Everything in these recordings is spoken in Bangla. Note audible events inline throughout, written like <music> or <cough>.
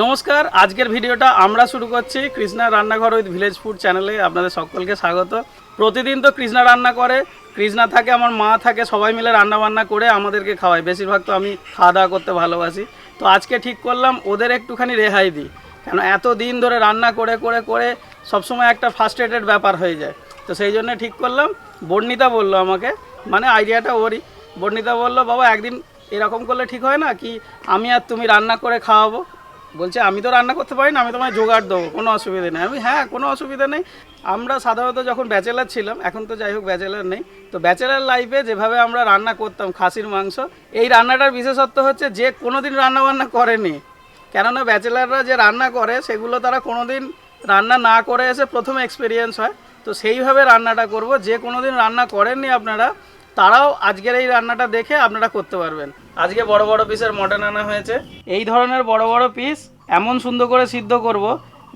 নমস্কার, আজকের ভিডিওটা আমরা শুরু করছি কৃষ্ণা রান্নাঘর উইথ ভিলেজ ফুড চ্যানেলে। আপনাদের সকলকে স্বাগত। প্রতিদিন তো কৃষ্ণা রান্না করে, কৃষ্ণা থাকে, আমার মা থাকে, সবাই মিলে রান্না বান্না করে আমাদেরকে খাওয়ায়। বেশিরভাগ তো আমি খাওয়া দাওয়া করতে ভালোবাসি। তো আজকে ঠিক করলাম, ওদের একটুখানি রেহাই দিই। কেন এত দিন ধরে রান্না করে করে করে সবসময় একটা ফার্স্ট্রেটেড ব্যাপার হয়ে যায়। তো সেই জন্য ঠিক করলাম, বর্ণিতা বলল আমাকে মানে আইডিয়াটা ওরই। বর্ণিতা বলল, বাবা, একদিন এরকম করলে ঠিক হয় না? কি আমি আর তুমি রান্না করে খাওয়াবো? বলছে, আমি তো রান্না করতে পারি না আমি তোমায় জোগাড় দেবো, কোনো অসুবিধা নেই। আমি হ্যাঁ কোনো অসুবিধা নেই। আমরা সাধারণত যখন ব্যাচেলার ছিলাম, এখন তো যাই হোক ব্যাচেলার নেই, তো ব্যাচেলার লাইফে যেভাবে আমরা রান্না করতাম, খাসির মাংস, এই রান্নাটার বিশেষত্ব হচ্ছে যে কোনো দিন রান্না বান্না করেনি। কেননা ব্যাচেলাররা যে রান্না করে, সেগুলো তারা কোনো দিন রান্না না করে এসে প্রথম এক্সপিরিয়েন্স হয়। তো সেইভাবে রান্নাটা করব, যে কোনো দিন রান্না করেননি আপনারা তারাও আজকের এই রান্নাটা দেখে আপনারা করতে পারবেন। আজকে বড় বড় পিসের মটন আনা হয়েছে। এই ধরনের বড় বড় পিস এমন সুন্দর করে সিদ্ধ করব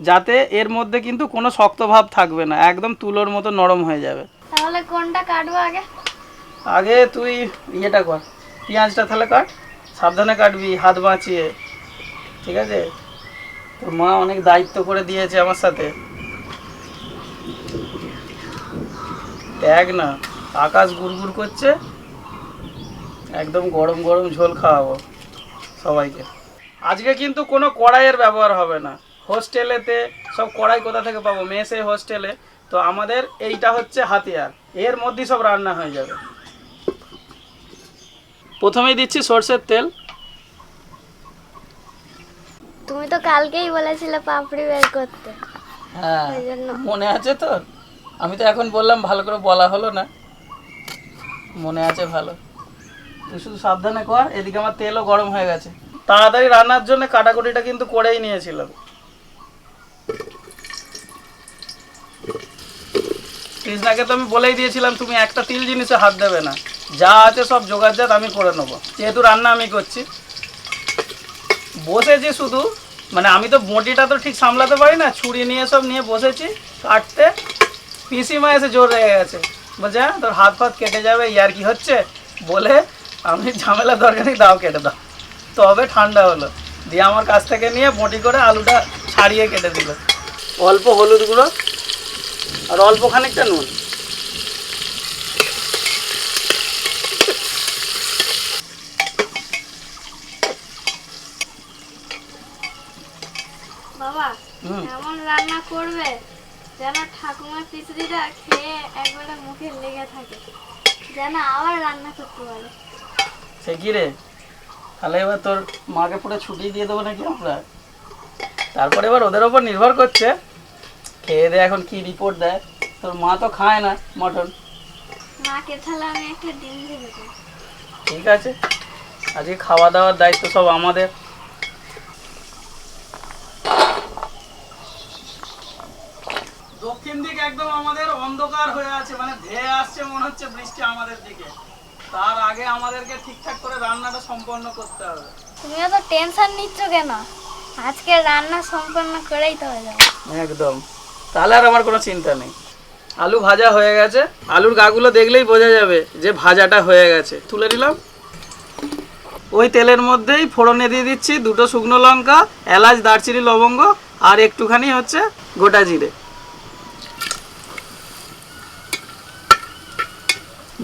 যাতে এর মধ্যে কিন্তু কোনো শক্ত ভাব থাকবে না একদম তুলোর মতো নরম হয়ে যাবে। তাহলে কোনটা কাটবো আগে? আগে তুই ইয়েটা কর পেঁয়াজটা তাহলে কাট সাবধানে কাটবি হাত বাঁচিয়ে ঠিক আছে? তোর মা অনেক দায়িত্ব করে দিয়েছে আমার সাথে। দেখ না। আকাশ গুড়গুড় করছে একদম গরম গরম ঝোল খাওয়াবো সবাইকে। আজকে কিন্তু কোনো কড়াইয়ের ব্যবহার হবে না। হোস্টেলেতে সব কড়াই কোথা থেকে পাবো? মেসে হোস্টেলে। তো আমাদের এইটা হচ্ছে হাতিয়ার। এর মধ্যেই সব রান্না হয়ে যাবে। প্রথমেই দিচ্ছি সর্ষের তেল। তুমি তো কালকেই বলেছিলে পাপড়ি বের করতে। হ্যাঁ মনে আছে তোর? আমি তো এখন বললাম ভালো করে বলা হলো না। মনে আছে ভালো। তুই শুধু সাবধানে কর, এদিকে আমার তেলও গরম হয়ে গেছে। তাড়াতাড়ি রান্নার জন্য কাটাকুটিটা কিন্তু করেই নিয়েছিলাম। কৃষ্ণাকে তো আমি বলেই দিয়েছিলাম, তুমি একটা তিল জিনিসে হাত দেবে না। যা আছে সব জোগাড়জাত আমি করে নেব। যেহেতু রান্না আমি করছি। বসেছি শুধু মানে আমি তো বটিটা তো ঠিক সামলাতে পারি না, ছুরি নিয়ে সব নিয়ে বসেছি কাটতে। পিসিমা এসে জোর রেগে গেছে। বলছে হ্যাঁ তোর হাত ফাত কেটে যাবে ইয়ার কি হচ্ছে? বলে আমি ঝামেলা দরকার নেই দাও কেটে দাও। তবে ঠান্ডা হলো। দিয়ে আমার কাছ থেকে নিয়ে বটি করে আলুটা ছাড়িয়ে কেটে দিল। অল্প হলুদ গুঁড়ো আর অল্প খানিকটা নুন। বাবা এমন রান্না করবে? যেন ঠাকুমার খিচুড়িটা খেয়ে একবারে মুখে লেগে থাকে। যেন আবার রান্না করতে পারে। সে কি রে? তাহলে এবার তোর মাকে পুরো ছুটি দিয়ে দেবো নাকি আমরা? তারপরে এবার ওদের ওপর নির্ভর করছে। খেয়ে দে এখন কি রিপোর্ট দেয়। তোর মা তো খায় না মটন। মাকে তাহলে আমি একটা ডিম দিয়ে দেবো। ঠিক আছে। আজকে খাওয়া দাওয়ার দায়িত্ব সব আমাদের দক্ষিণ দিক একদম আমাদের অন্ধকার হয়ে আছে মানে ধেয়ে আসছে মনে হচ্ছে বৃষ্টি আমাদের দিকে। তার আগে আমাদেরকে ঠিকঠাক করে রান্নাটা সম্পন্ন করতে হবে। তুমিও তো টেনশন নিচ্ছ কেন? আজকে রান্না সম্পন্ন করেই তো হয়ে যাবে একদম। তাহলে আর আমার কোনো চিন্তা নেই। আলু ভাজা হয়ে গেছে। আলুর গাগুলো দেখলেই বোঝা যাবে যে ভাজাটা হয়ে গেছে। তুলে নিলাম। ওই তেলের মধ্যেই ফোড়নে দিয়ে দিচ্ছি দুটো শুকনো লঙ্কা এলাচ দারচিনি লবঙ্গ আর একটুখানি হচ্ছে গোটা জিরে।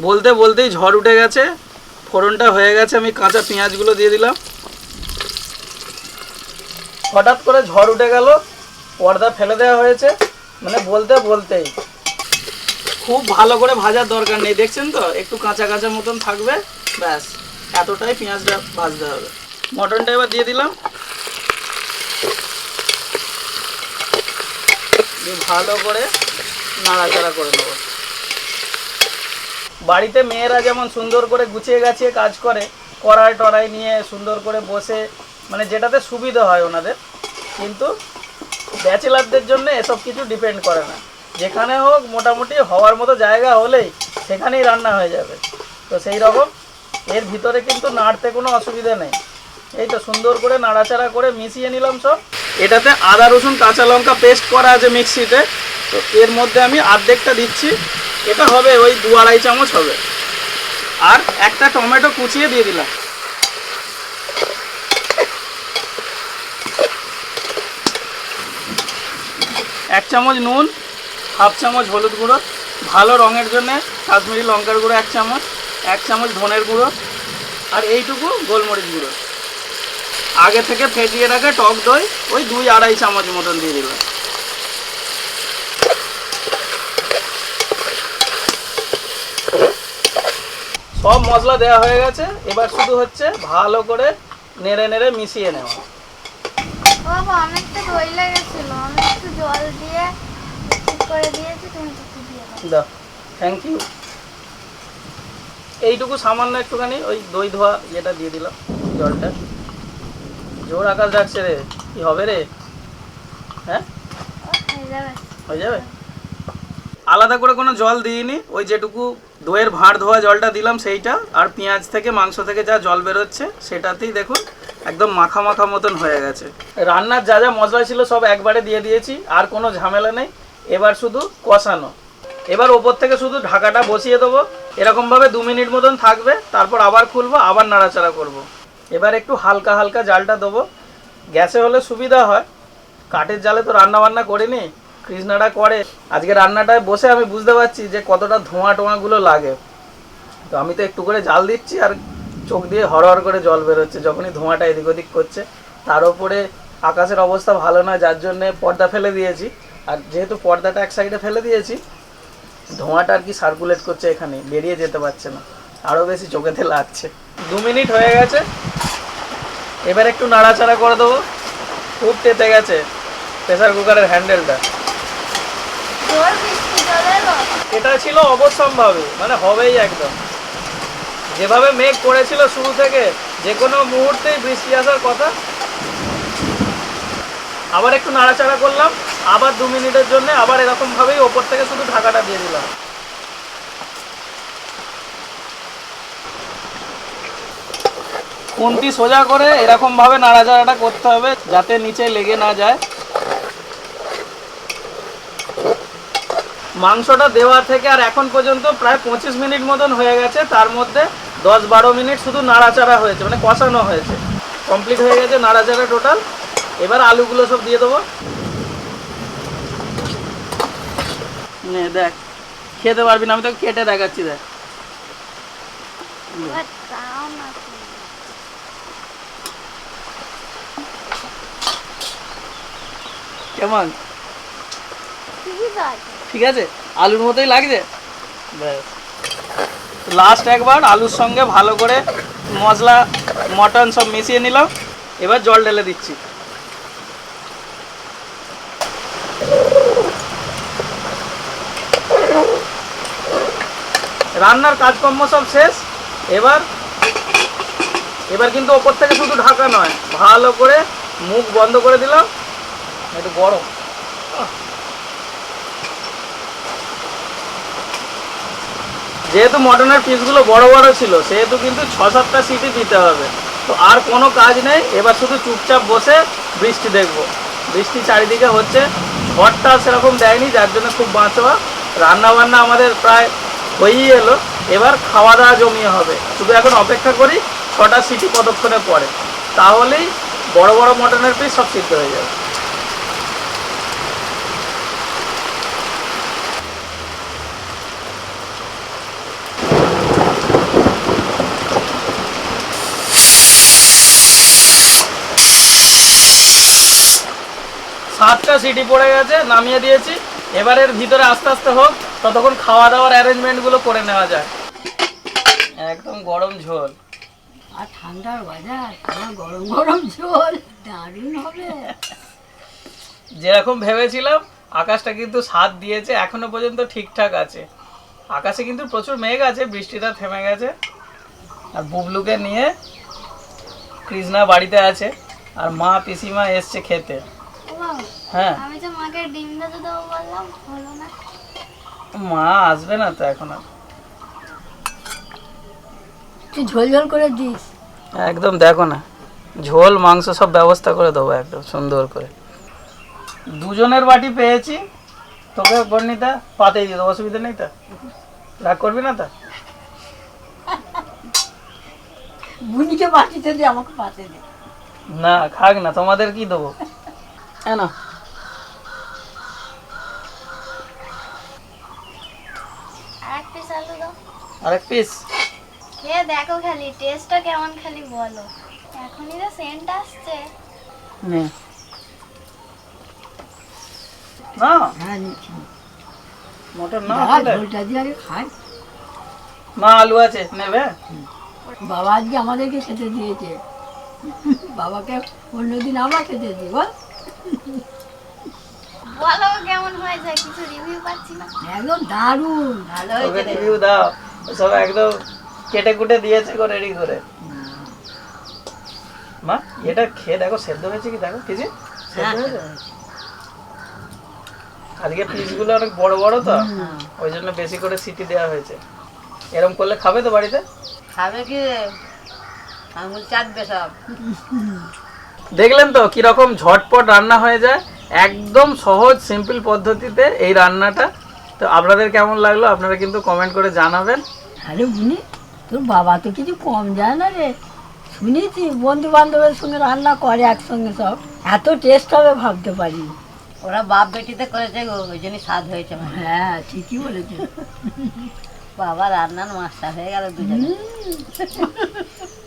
বলতে বলতেই ঝড় উঠে গেছে। ফোড়নটা হয়ে গেছে, আমি কাঁচা পেঁয়াজগুলো দিয়ে দিলাম। হঠাৎ করে ঝড় উঠে গেল, পর্দা ফেলে দেওয়া হয়েছে মানে বলতে বলতেই। খুব ভালো করে ভাজার দরকার নেই, দেখছেন তো? একটু কাঁচা কাঁচা মতন থাকবে, ব্যাস, এতটাই পেঁয়াজটা ভাজতে হবে। মটনটা এবার দিয়ে দিলাম। ভালো করে নাড়াচাড়া করে নেব। বাড়িতে মেয়েরা যেমন সুন্দর করে গুছিয়ে গাছিয়ে কাজ করে, কড়াই টড়াই নিয়ে সুন্দর করে বসে মানে যেটাতে সুবিধা হয় ওনাদের, কিন্তু ব্যাচেলারদের জন্য এসব কিছু ডিপেন্ড করে না। যেখানে হোক মোটামুটি হওয়ার মতো জায়গা হলেই সেখানেই রান্না হয়ে যাবে। তো সেই রকম এর ভিতরে কিন্তু নাড়তে কোনো অসুবিধা নেই। এই তো সুন্দর করে নাড়াচাড়া করে মিশিয়ে নিলাম সব। এটাতে আদা, রসুন, কাঁচা লঙ্কা পেস্ট করা আছে মিক্সিতে তো এর মধ্যে আমি অর্ধেকটা দিচ্ছি। এটা হবে ওই দু আড়াই চামচ হবে। আর একটা টমেটো কুচিয়ে দিয়ে দিলাম। এক চামচ নুন, হাফ চামচ হলুদ গুঁড়ো, ভালো রঙের জন্য কাশ্মীরি লঙ্কার গুঁড়ো এক চামচ এক চামচ ধনের গুঁড়ো, আর এইটুকু গোলমরিচ গুঁড়ো। আগে থেকে ফেটিয়ে রাখা টক দই ওই দুই আড়াই চামচ মতন দিয়ে দিলাম। সব মশলা দেওয়া হয়ে গেছে। এবার শুধু হচ্ছে ভালো করে নেড়ে নেড়ে মিশিয়ে নেওয়া। বাবা অনেকটা দই লেগেছিল আমি একটু জল দিয়ে করে দিয়েছি তুমি একটু দিয়ে দাও। দাও। থ্যাংক ইউ এইটুকু সামান্য একটুখানি ওই দই ধোয়া ইয়েটা দিয়ে দিলাম জলটা। জোর আকাশ ডাকছে রে। কি হবে রে? হ্যাঁ? হয়ে যাবে। হয়ে যাবে? আলাদা করে কোনো জল দিইনি। ওই যেটুকু দইয়ের ভাঁড় ধোয়া জলটা দিলাম সেইটা, আর পেঁয়াজ থেকে, মাংস থেকে যা জল বেরোচ্ছে, সেটাতেই দেখুন একদম মাখা মাখা মতন হয়ে গেছে। রান্নার যা যা মশলা ছিল সব একবারে দিয়ে দিয়েছি, আর কোনো ঝামেলা নেই। এবার শুধু কষানো। এবার ওপর থেকে শুধু ঢাকাটা বসিয়ে দেবো। এরকমভাবে দু মিনিট মতন থাকবে, তারপর আবার খুলবো, আবার নাড়াচাড়া করব। এবার একটু হালকা হালকা জালটা দেবো। গ্যাসে হলে সুবিধা হয়। কাঠের জালে তো রান্না বান্না করিনি কৃষ্ণাটা করে। আজকে রান্নাটায় বসে আমি বুঝতে পারছি যে কতটা ধোঁয়া টোঁয়াগুলো লাগে। তো আমি তো একটু করে জাল দিচ্ছি আর চোখ দিয়ে হর হরহর করে জল বেরোচ্ছে, যখনই ধোঁয়াটা এদিক ওদিক করছে। তার উপরে আকাশের অবস্থা ভালো নয়, যার জন্যে পর্দা ফেলে দিয়েছি। আর যেহেতু পর্দাটা এক সাইডে ফেলে দিয়েছি, ধোঁয়াটা আর কি সার্কুলেট করছে এখানে, বেরিয়ে যেতে পারছে না। আরও বেশি চোখেতে লাগছে। দু মিনিট হয়ে গেছে। এবার একটু নাড়াচাড়া করে দেবো। খুব তেতে গেছে। প্রেসার কুকারের হ্যান্ডেলটা জল বৃষ্টি জল এলো এটা ছিল অবশ্যম্ভাবী মানে হবেই একদম। যেভাবে মেঘ করেছিল শুরু থেকে যে কোনো মুহূর্তেই বৃষ্টি আসার কথা। আবার একটু নাড়াচাড়া করলাম, আবার দু মিনিটের জন্য আবার এরকম ভাবেই ওপর থেকে শুধু ঢাকাটা দিয়ে দিলাম। খুন্তি সোজা করে এরকম ভাবে নাড়াচাড়াটা করতে হবে, যাতে নিচে লেগে না যায়। মাংসটা দেওয়া থেকে আর এখন পর্যন্ত প্রায় পঁচিশ মিনিট মতন হয়ে গেছে। তার মধ্যে দশ বারো মিনিট শুধু নাড়াচাড়া হয়েছে মানে কষানো হয়েছে। কমপ্লিট হয়ে গেছে নাড়াচাড়া টোটাল এবার আলুগুলো সব দিয়ে দেবো। নে দেখ। খেতে পারবি না আমি তোকে কেটে দেখাচ্ছি দেখ। কেমন? ঠিক আছে? আলুর মতোই লাগছে? লাস্ট একবার আলুর সঙ্গে ভালো করে মশলা, মটন সব মিশিয়ে নিলাম। এবার জল ঢেলে দিচ্ছি। রান্নার কাজকর্ম সব শেষ। এবার এবার কিন্তু ওপর থেকে শুধু ঢাকা নয়, ভালো করে মুখ বন্ধ করে দিলাম। একটু গরম। যেহেতু মটনের পিসগুলো বড় বড় ছিল, সেহেতু কিন্তু ছ সাতটা সিটি দিতে হবে। তো আর কোনো কাজ নেই, এবার শুধু চুপচাপ বসে বৃষ্টি দেখব। বৃষ্টি চারিদিকে হচ্ছে, ঘরটা সেরকম দেয়নি, যার জন্য খুব বাঁচোয়া। রান্না বান্না আমাদের প্রায় হয়েই এলো, এবার খাওয়া দাওয়া জমিয়ে হবে। শুধু এখন অপেক্ষা করি, ছটা সিটি কতক্ষণে পরে তাহলেই বড় বড় মটনের পিস সব সিদ্ধ হয়ে যাবে। সাতটা সিটি পড়ে গেছে নামিয়ে দিয়েছি। এবারের ভিতরে আস্তে আস্তে হোক ততক্ষণ খাওয়া দাওয়ার অ্যারেঞ্জমেন্টগুলো করে নেওয়া যায়। একদম গরম ঝোল। আর ঠান্ডার বাজার গরম গরম ঝোল দারুণ হবে। যেরকম ভেবেছিলাম আকাশটা কিন্তু সাথ দিয়েছে এখনও পর্যন্ত ঠিকঠাক আছে। আকাশে কিন্তু প্রচুর মেঘ আছে বৃষ্টিটা থেমে গেছে। আর বুবলুকে নিয়ে কৃষ্ণা বাড়িতে আছে আর মা পিসিমা এসছে খেতে। হ্যাঁ। আমি যে মাকে ডিম ভেজে দেবো বললাম হলো না। মা আসবে না তো এখন আর। তুই ঝোল ঝোল করে দিস। একদম দেখো না ঝোল মাংস সব ব্যবস্থা করে দেবো একদম সুন্দর করে। দুজনের বাটি পেয়েছি তোকে বর্ণিতা পাতেই দিয়ে দেবো অসুবিধা নেই তা। রাগ করবি না তা? বুনিকে বাটিতে দে আমাকে পাতে দে। না খাক না তোমাদের কি দেবো? না আরেক পিস খেয়ে দেখো খালি টেস্টটা কেমন খালি বলো। এখনই তো সেন্ট আসছে। নে। না হ্যাঁ, মটন না ঝোলটা দিয়ে আগে খাই। মা আলু আছে নেবে? বাবা আজকে আমাদেরকে খেতে দিয়েছে। বাবাকে অন্যদিন আবার খেতে দিই বল। বলো কেমন হয়েছে কিছু রিভিউ পাচ্ছি না। একদম দারুণ ভালো ওকে রিভিউ দাও। সব একদম কেটে কুটে দিয়েছে গো রেডি করে। মা এটা খেয়ে দেখো সেদ্ধ হয়েছে কি? দেখো কিছু সেদ্ধ হয়েছে? আজকে পিসগুলো অনেক বড় বড় তো ওই জন্য বেশি করে সিটি দেওয়া হয়েছে। এরকম করলে খাবে তো বাড়িতে? খাবে কি? আঙুল চাটবে সব। <laughs> দেখলেন তো কীরকম ঝটপট রান্না হয়ে যায়? একদম সহজ সিম্পল পদ্ধতিতে এই রান্নাটা। তো আপনাদের কেমন লাগল আপনারা কিন্তু কমেন্ট করে জানাবেন। আরে বুনি তোর বাবা তো কিছু কম যায় না রে। শুনেছি বন্ধু বান্ধবের সঙ্গে রান্না করে একসঙ্গে সব। এত টেস্ট হবে ভাবতে পারি ওরা বাপ বেটিতে করেছে গো ওই জন্যই স্বাদ হয়েছে হ্যাঁ ঠিকই বলেছে। বাবা রান্নার মাস্টার হয়ে গেল দুজনে।